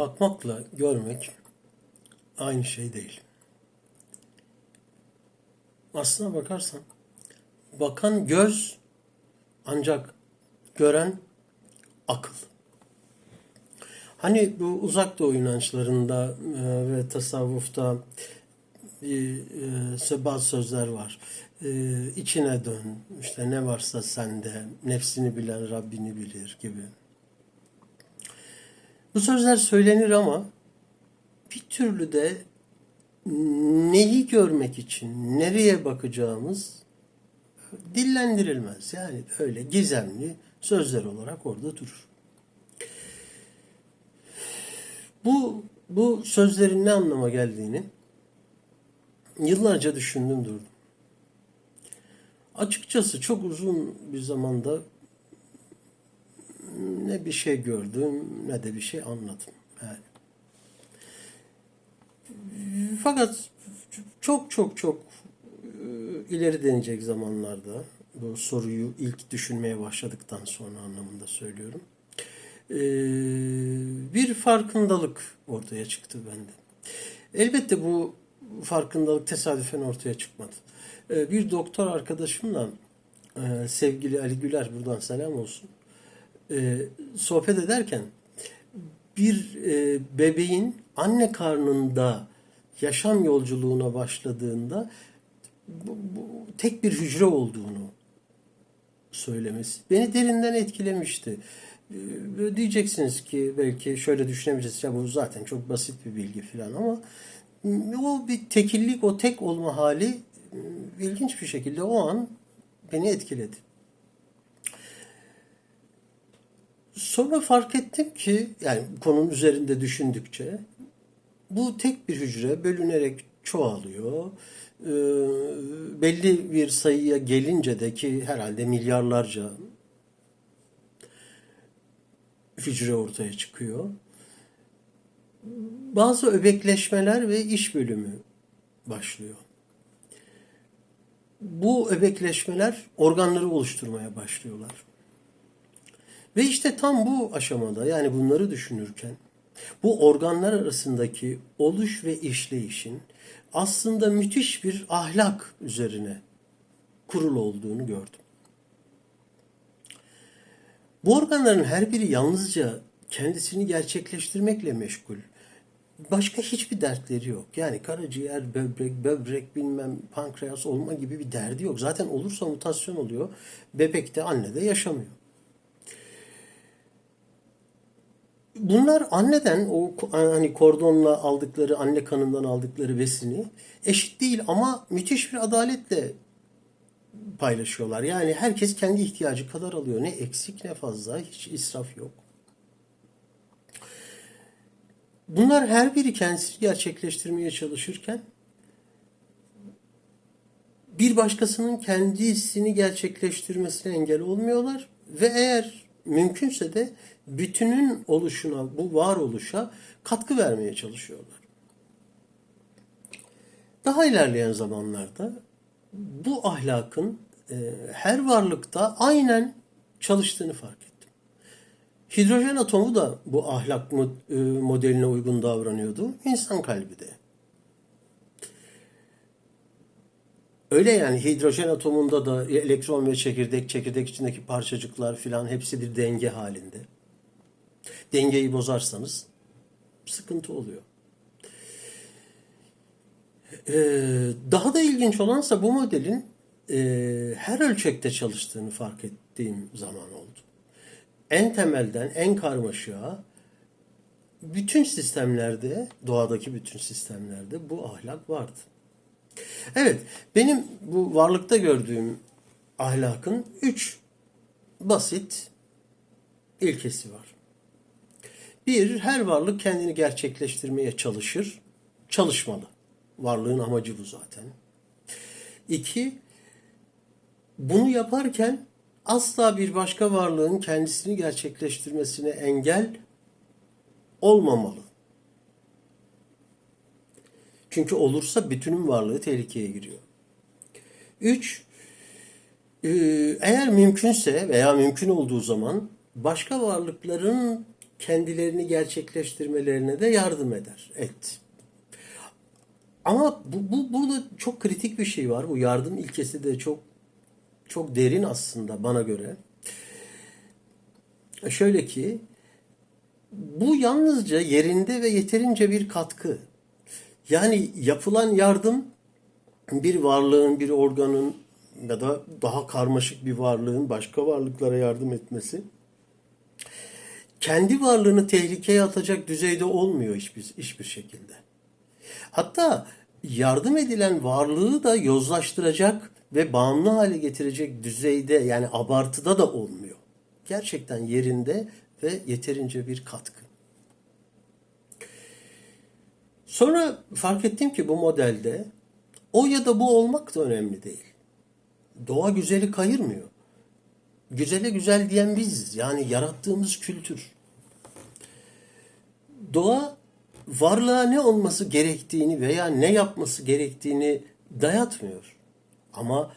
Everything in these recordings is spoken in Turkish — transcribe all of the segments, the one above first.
bakmakla görmek aynı şey değil. Aslına bakarsan bakan göz ancak gören akıl. Hani bu uzak doğu inançlarında e, ve tasavvufta e, bazı sözler var. E, içine dön, işte ne varsa sende, nefsini bilen Rabbini bilir gibi. Bu sözler söylenir ama bir türlü de neyi görmek için nereye bakacağımız dillendirilmez. Yani öyle gizemli sözler olarak orada durur. Bu bu sözlerin ne anlama geldiğini yıllarca düşündüm durdum. Açıkçası çok uzun bir zamanda ne bir şey gördüm ne de bir şey anladım. Yani. Fakat çok çok çok e, ileri denecek zamanlarda bu soruyu ilk düşünmeye başladıktan sonra anlamında söylüyorum. E, bir farkındalık ortaya çıktı bende. Elbette bu farkındalık tesadüfen ortaya çıkmadı. E, bir doktor arkadaşımla sevgili Ali Güler buradan selam olsun. Sohbet ederken bir bebeğin anne karnında yaşam yolculuğuna başladığında bu, bu, tek bir hücre olduğunu söylemesi beni derinden etkilemişti. Ee, diyeceksiniz ki belki şöyle düşünebiliriz ya bu zaten çok basit bir bilgi falan ama o bir tekillik, o tek olma hali ilginç bir şekilde o an beni etkiledi. Sonra fark ettim ki yani konunun üzerinde düşündükçe bu tek bir hücre bölünerek çoğalıyor. Ee, belli bir sayıya gelince de ki herhalde milyarlarca hücre ortaya çıkıyor. Bazı öbekleşmeler ve iş bölümü başlıyor. Bu öbekleşmeler organları oluşturmaya başlıyorlar. Ve işte tam bu aşamada yani bunları düşünürken bu organlar arasındaki oluş ve işleyişin aslında müthiş bir ahlak üzerine kurulu olduğunu gördüm. Bu organların her biri yalnızca kendisini gerçekleştirmekle meşgul. Başka hiçbir dertleri yok. Yani karaciğer, böbrek, böbrek bilmem pankreas olma gibi bir derdi yok. Zaten olursa mutasyon oluyor. Bebekte, annede yaşamıyor. Bunlar anneden o hani kordonla aldıkları, anne kanından aldıkları besini eşit değil ama müthiş bir adaletle paylaşıyorlar. Yani herkes kendi ihtiyacı kadar alıyor. Ne eksik ne fazla, hiç israf yok. Bunlar her biri kendisini gerçekleştirmeye çalışırken bir başkasının kendisini gerçekleştirmesine engel olmuyorlar ve eğer mümkünse de bütünün oluşuna, bu varoluşa katkı vermeye çalışıyorlar. Daha ilerleyen zamanlarda bu ahlakın e, her varlıkta aynen çalıştığını fark ettim. Hidrojen atomu da bu ahlak e, modeline uygun davranıyordu. İnsan kalbi de. Öyle yani hidrojen atomunda da elektron ve çekirdek, çekirdek içindeki parçacıklar filan hepsi bir denge halinde. Dengeyi bozarsanız sıkıntı oluyor. Ee, daha da ilginç olansa bu modelin e, her ölçekte çalıştığını fark ettiğim zaman oldu. En temelden en karmaşığa bütün sistemlerde, doğadaki bütün sistemlerde bu ahlak vardı. Evet, benim bu varlıkta gördüğüm ahlakın üç basit ilkesi var. Bir, her varlık kendini gerçekleştirmeye çalışır, çalışmalı. Varlığın amacı bu zaten. İki, bunu yaparken asla bir başka varlığın kendisini gerçekleştirmesine engel olmamalı. Çünkü olursa bütünün varlığı tehlikeye giriyor. Üç, e, eğer mümkünse veya mümkün olduğu zaman başka varlıkların kendilerini gerçekleştirmelerine de yardım eder. Et. Ama bu, bu burada çok kritik bir şey var. Bu yardım ilkesi de çok çok derin aslında bana göre. Şöyle ki bu yalnızca yerinde ve yeterince bir katkı. Yani yapılan yardım bir varlığın, bir organın ya da daha karmaşık bir varlığın başka varlıklara yardım etmesi kendi varlığını tehlikeye atacak düzeyde olmuyor hiçbir, hiçbir şekilde. Hatta yardım edilen varlığı da yozlaştıracak ve bağımlı hale getirecek düzeyde yani abartıda da olmuyor. Gerçekten yerinde ve yeterince bir katkı. Sonra fark ettim ki bu modelde o ya da bu olmak da önemli değil. Doğa güzeli kayırmıyor. Güzele güzel diyen biziz. Yani yarattığımız kültür. Doğa varlığa ne olması gerektiğini veya ne yapması gerektiğini dayatmıyor. Ama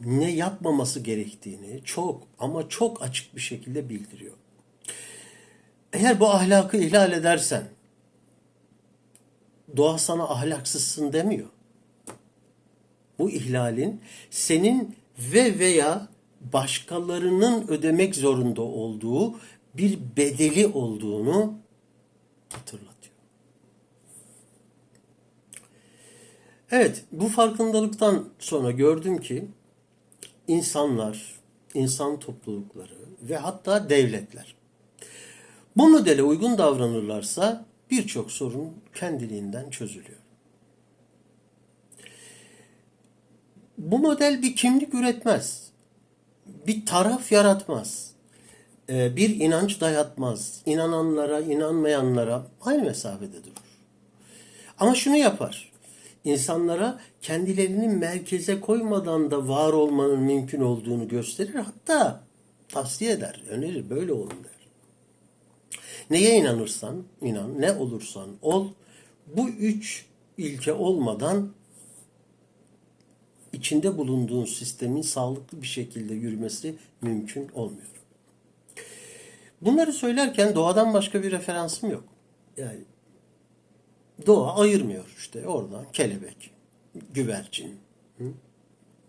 ne yapmaması gerektiğini çok ama çok açık bir şekilde bildiriyor. Eğer bu ahlakı ihlal edersen doğa sana ahlaksızsın demiyor. Bu ihlalin senin ve veya başkalarının ödemek zorunda olduğu bir bedeli olduğunu hatırlatıyor. Evet, bu farkındalıktan sonra gördüm ki insanlar, insan toplulukları ve hatta devletler bu modele uygun davranırlarsa birçok sorun kendiliğinden çözülüyor. Bu model bir kimlik üretmez. Bir taraf yaratmaz. Ee, Bir inanç dayatmaz. İnananlara, inanmayanlara aynı mesafede durur. Ama şunu yapar. İnsanlara kendilerini merkeze koymadan da var olmanın mümkün olduğunu gösterir. Hatta tavsiye eder, önerir. Böyle olun der. Neye inanırsan inan, ne olursan ol. Bu üç ilke olmadan içinde bulunduğun sistemin sağlıklı bir şekilde yürümesi mümkün olmuyor. Bunları söylerken doğadan başka bir referansım yok. Yani doğa ayırmıyor işte oradan kelebek, güvercin.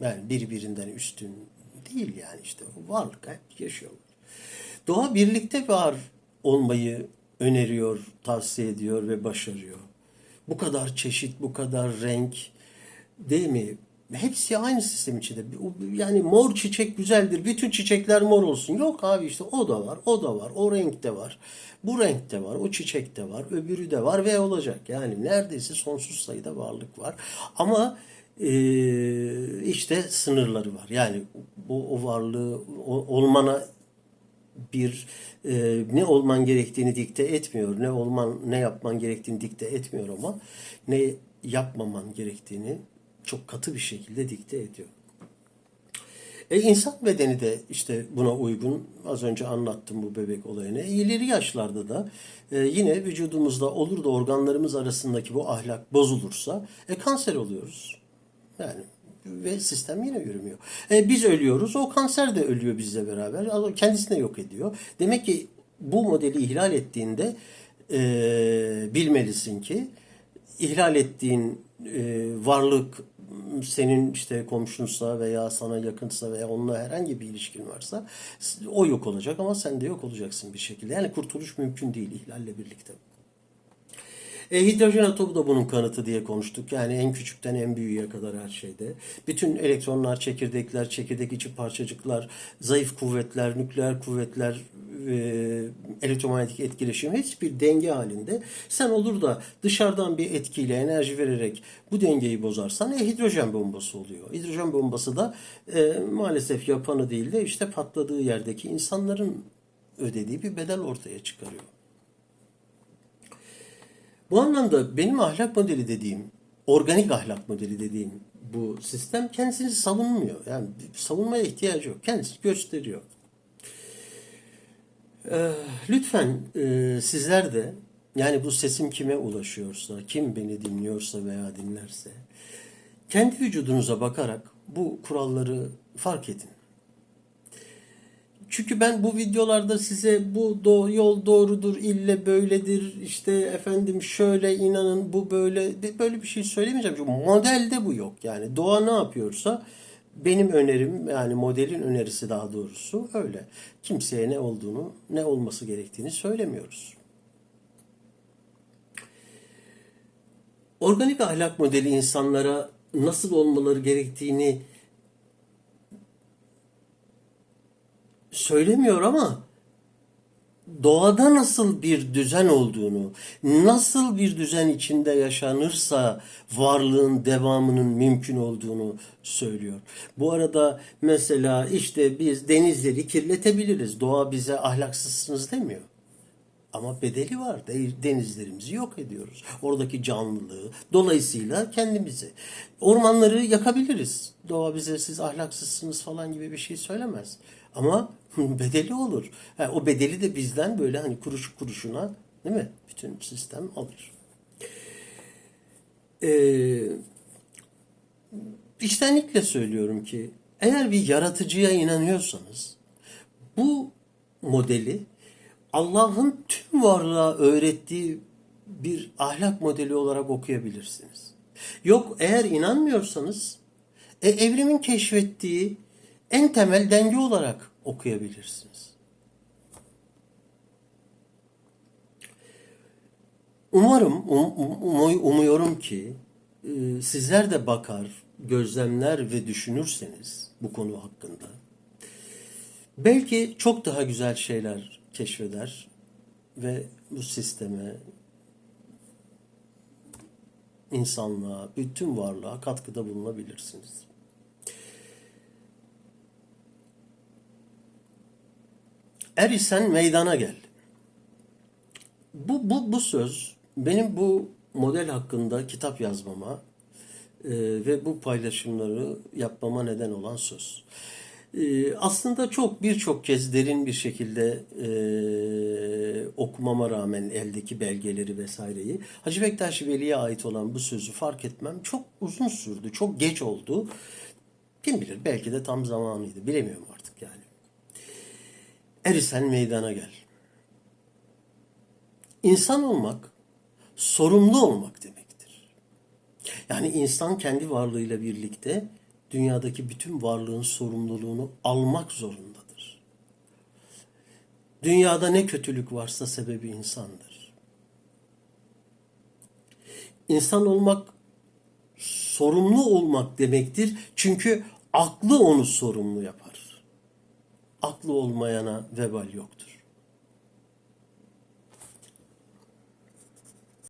Yani birbirinden üstün değil yani işte varlık hep yaşıyorlar. Doğa birlikte var olmayı öneriyor, tavsiye ediyor ve başarıyor. Bu kadar çeşit, bu kadar renk değil mi? Hepsi aynı sistem içinde. Yani mor çiçek güzeldir. Bütün çiçekler mor olsun. Yok abi işte o da var, o da var, o renk de var. Bu renk de var, o çiçek de var, öbürü de var ve olacak. Yani neredeyse sonsuz sayıda varlık var. Ama e, işte sınırları var. Yani bu o varlığı o, olmana bir e, ne olman gerektiğini dikte etmiyor. Ne olman ne yapman gerektiğini dikte etmiyor ama ne yapmaman gerektiğini çok katı bir şekilde dikte ediyor. E, insan bedeni de işte buna uygun. Az önce anlattım bu bebek olayını. E, ileri yaşlarda da e, yine vücudumuzda olur da organlarımız arasındaki bu ahlak bozulursa e, kanser oluyoruz. Yani ve sistem yine yürümüyor. E, biz ölüyoruz, o kanser de ölüyor bizle beraber. Kendisini yok ediyor. Demek ki bu modeli ihlal ettiğinde e, bilmelisin ki ihlal ettiğin e, varlık senin işte komşunsa veya sana yakınsa veya onunla herhangi bir ilişkin varsa o yok olacak ama sen de yok olacaksın bir şekilde. Yani kurtuluş mümkün değil ihlalle birlikte. E, hidrojen atomu da bunun kanıtı diye konuştuk. Yani en küçükten en büyüğe kadar her şeyde. Bütün elektronlar, çekirdekler, çekirdek içi parçacıklar, zayıf kuvvetler, nükleer kuvvetler, e, elektromanyetik etkileşim hiçbir denge halinde. Sen olur da dışarıdan bir etkiyle enerji vererek bu dengeyi bozarsan e, hidrojen bombası oluyor. Hidrojen bombası da e, maalesef yapanı değil de işte patladığı yerdeki insanların ödediği bir bedel ortaya çıkarıyor. Bu anlamda benim ahlak modeli dediğim, organik ahlak modeli dediğim bu sistem kendisini savunmuyor. Yani savunmaya ihtiyacı yok. Kendisi gösteriyor. Ee, lütfen e, sizler de yani bu sesim kime ulaşıyorsa, kim beni dinliyorsa veya dinlerse kendi vücudunuza bakarak bu kuralları fark edin. Çünkü ben bu videolarda size bu do yol doğrudur, ille böyledir, işte efendim şöyle inanın bu böyle böyle bir şey söylemeyeceğim. Çünkü modelde bu yok. Yani doğa ne yapıyorsa benim önerim yani modelin önerisi daha doğrusu öyle. Kimseye ne olduğunu, ne olması gerektiğini söylemiyoruz. Organik ahlak modeli insanlara nasıl olmaları gerektiğini söylemiyor ama doğada nasıl bir düzen olduğunu, nasıl bir düzen içinde yaşanırsa varlığın devamının mümkün olduğunu söylüyor. Bu arada mesela işte biz denizleri kirletebiliriz. Doğa bize ahlaksızsınız demiyor. Ama bedeli var. De- Denizlerimizi yok ediyoruz. Oradaki canlılığı. Dolayısıyla kendimizi. Ormanları yakabiliriz. Doğa bize siz ahlaksızsınız falan gibi bir şey söylemez. Ama bedeli olur. Ha, o bedeli de bizden böyle hani kuruş kuruşuna değil mi? Bütün sistem alır. Ee, içtenlikle söylüyorum ki eğer bir yaratıcıya inanıyorsanız bu modeli Allah'ın tüm varlığa öğrettiği bir ahlak modeli olarak okuyabilirsiniz. Yok eğer inanmıyorsanız e, evrimin keşfettiği en temel denge olarak okuyabilirsiniz. Umarım, um- um- umuyorum ki e, sizler de bakar, gözlemler ve düşünürseniz bu konu hakkında belki çok daha güzel şeyler keşfeder ve bu sisteme, insanlığa, bütün varlığa katkıda bulunabilirsiniz. Er isen meydana gel. Bu, bu, bu söz benim bu model hakkında kitap yazmama e, ve bu paylaşımları yapmama neden olan söz. E, aslında çok birçok kez derin bir şekilde e, okumama rağmen eldeki belgeleri vesaireyi Hacı Bektaş Veli'ye ait olan bu sözü fark etmem çok uzun sürdü, çok geç oldu. Kim bilir belki de tam zamanıydı bilemiyorum artık yani. Er isen meydana gel. İnsan olmak sorumlu olmak demektir. Yani insan kendi varlığıyla birlikte dünyadaki bütün varlığın sorumluluğunu almak zorundadır. Dünyada ne kötülük varsa sebebi insandır. İnsan olmak sorumlu olmak demektir. Çünkü aklı onu sorumlu yapar. Aklı olmayana vebal yoktur.